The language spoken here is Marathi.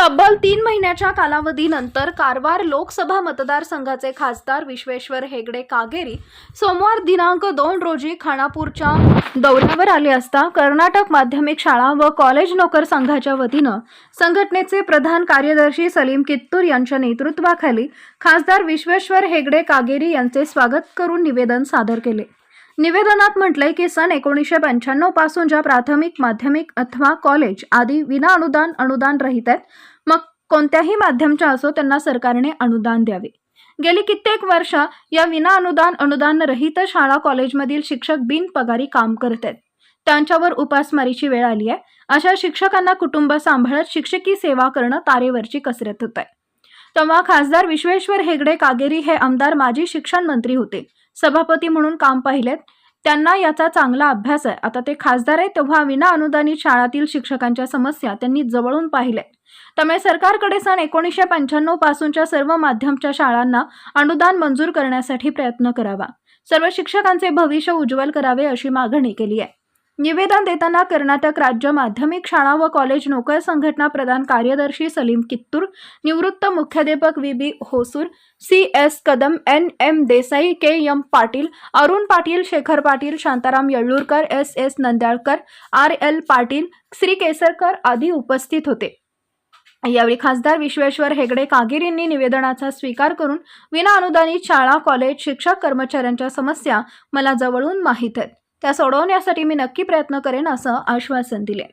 तब्बल तीन महिन्याच्या कालावधीनंतर कारवार लोकसभा मतदारसंघाचे खासदार विश्वेश्वर हेगडे कागेरी सोमवार दिनांक दोन रोजी खानापूरच्या दौऱ्यावर आले असता कर्नाटक माध्यमिक शाळा व कॉलेज नोकर संघाच्या वतीनं संघटनेचे प्रधान कार्यदर्शी सलीम कित्तूर यांच्या नेतृत्वाखाली खासदार विश्वेश्वर हेगडे कागेरी यांचे स्वागत करून निवेदन सादर केले. निवेदनात म्हटलंय की सन एकोणीसशे पंच्याण्णवपासून ज्या प्राथमिक माध्यमिक अथवा कॉलेज आदी विना अनुदान अनुदान रहित आहेत मग कोणत्याही माध्यमच्या असो त्यांना सरकारने अनुदान द्यावे. गेली कित्येक वर्ष या विना अनुदान अनुदान रहित शाळा कॉलेजमधील शिक्षक बिनपगारी काम करत आहेत. त्यांच्यावर उपासमारीची वेळ आली आहे. अशा शिक्षकांना कुटुंब सांभाळत शिक्षकी सेवा करणं तारेवरची कसरत होत आहे. तेव्हा खासदार विश्वेश्वर हेगडे कागेरी हे आमदार माजी शिक्षण मंत्री होते. सभापती म्हणून काम पाहिलेत. त्यांना याचा चांगला अभ्यास आहे. आता ते खासदार आहे तेव्हा विना अनुदानित शाळातील शिक्षकांच्या समस्या त्यांनी जवळून पाहिल्या. त्यामुळे सरकारकडे सन एकोणीसशे पंच्याण्णव पासूनच्या सर्व माध्यमच्या शाळांना अनुदान मंजूर करण्यासाठी प्रयत्न करावा. सर्व शिक्षकांचे भविष्य उज्ज्वल करावे अशी मागणी केली आहे. निवेदन देताना कर्नाटक राज्य माध्यमिक शाळा व कॉलेज नोकर संघटना प्रधान कार्यदर्शी सलीम कित्तूर निवृत्त मुख्याध्यापक V. B. Hosur C. S. Kadam N. M. Desai K. M Patil Arun Patil Shekhar Patil Shantaram Yelurkar S. S. Nandalkar R. L. Patil Shri. Kesarkar आदी उपस्थित होते. यावेळी खासदार विश्वेश्वर हेगडे कागिरींनी निवेदनाचा स्वीकार करून विना अनुदानित शाळा कॉलेज शिक्षक कर्मचाऱ्यांच्या समस्या मला जवळून माहीत आहेत. त्या सोडवण्यासाठी मी नक्की प्रयत्न करेन असं आश्वासन दिले